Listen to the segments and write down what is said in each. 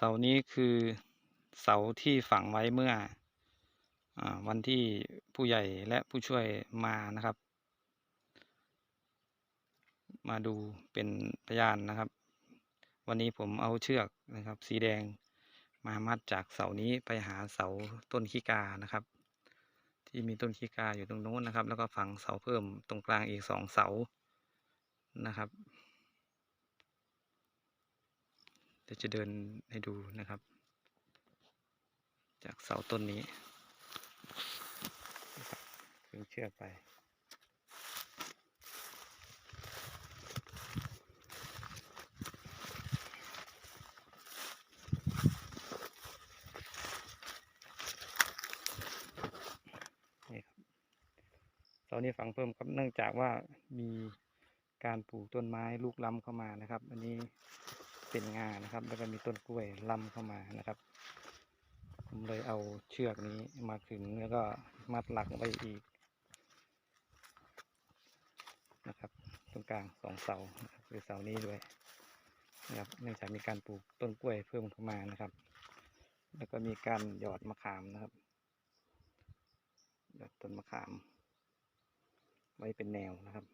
เสานี้คือเสาที่ฝังไว้เมื่ออวันที่ผู้ใหญ่และผู้ช่วยมานะครับ มาดูเป็นพยานนะครับ วันนี้ผมเอาเชือกนะครับ สีแดงมามัดจากเสานี้ไปหาเสาต้นขี้กานะครับ ที่มีต้นขี้กาอยู่ตรงโน้นนะครับ แล้วก็ฝังเสาเพิ่มตรงกลางอีกสองเสานะครับ เดี๋ยวจะเดินให้ดูนะครับ จากเสาต้นนี้ดึงเชือกไป นี่ครับเสานี้ฝังเพิ่มครับเนื่องจากว่ามีการปลูกต้นไม้ลูกล้ำเข้ามานะครับ อันนี้ เป็นงานะครับ แล้วก็มีต้นกล้วยล้ำเข้ามานะครับ ผมเลยเอาเชือกนี้มาขึงแล้วก็มัดหลักไว้อีกนะครับ ตรงกลางสองเสานะครับคือเสานี้ด้วยนะครับเนื่องจากมีการปลูกต้นกล้วยเพิ่มเข้ามานะครับ แล้วก็มีการหยอดมะขามนะครับหยอดต้นมะขาม ไว้เป็นแนวนะครับ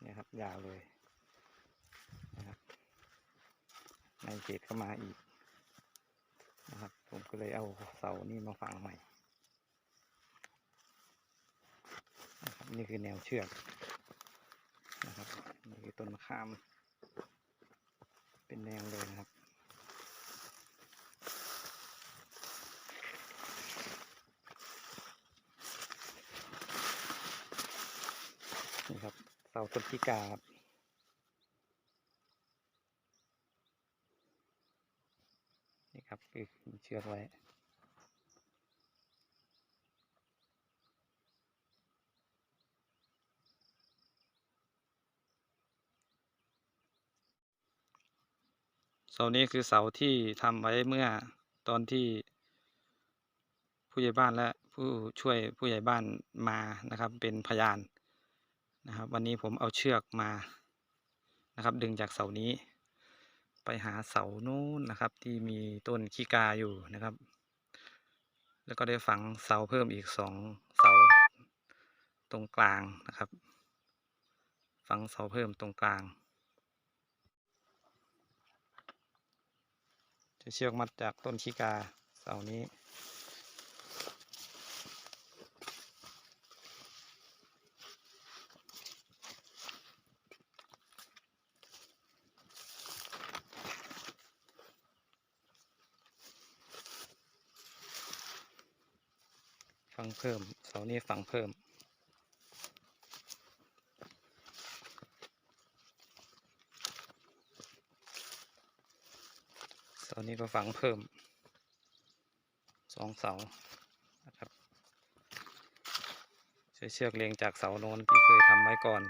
เนี่ยครับยาวเลยนะครับ ในเขตเข้ามาอีกนะครับ ผมก็เลยเอาเสานี่มาฝังใหม่นะครับนี่คือแนวเชือกนะครับนี่คือต้นมะขาม เป็นแนวเลยนะครับนี่ครับเสาต้นพิกาครับนี่ ครับคือเชือกไว้เสานี้คือเสาที่ทำไว้เมื่อตอนที่ผู้ใหญ่บ้านและผู้ช่วยผู้ใหญ่บ้านมานะครับ เป็นพยานนะครับ วันนี้ผมเอาเชือกมานะครับ ดึงจากเสานี้ ไปหาเสานู้นนะครับ ที่มีต้นขี้กาอยู่นะครับ แล้วก็ได้ฝังเสาเพิ่มอีกสองเสาตรงกลางนะครับ ฝังเสาเพิ่มตรงกลางจะเชือกมัดจากต้นขี้กาเสานี้ ฝังเพิ่ม เสานี้ฝังเพิ่ม เสานี้ก็ฝังเพิ่ม สองเสานะครับใช้เชือกเลียงจากเสาโน้นที่เคยทำไว้ก่อน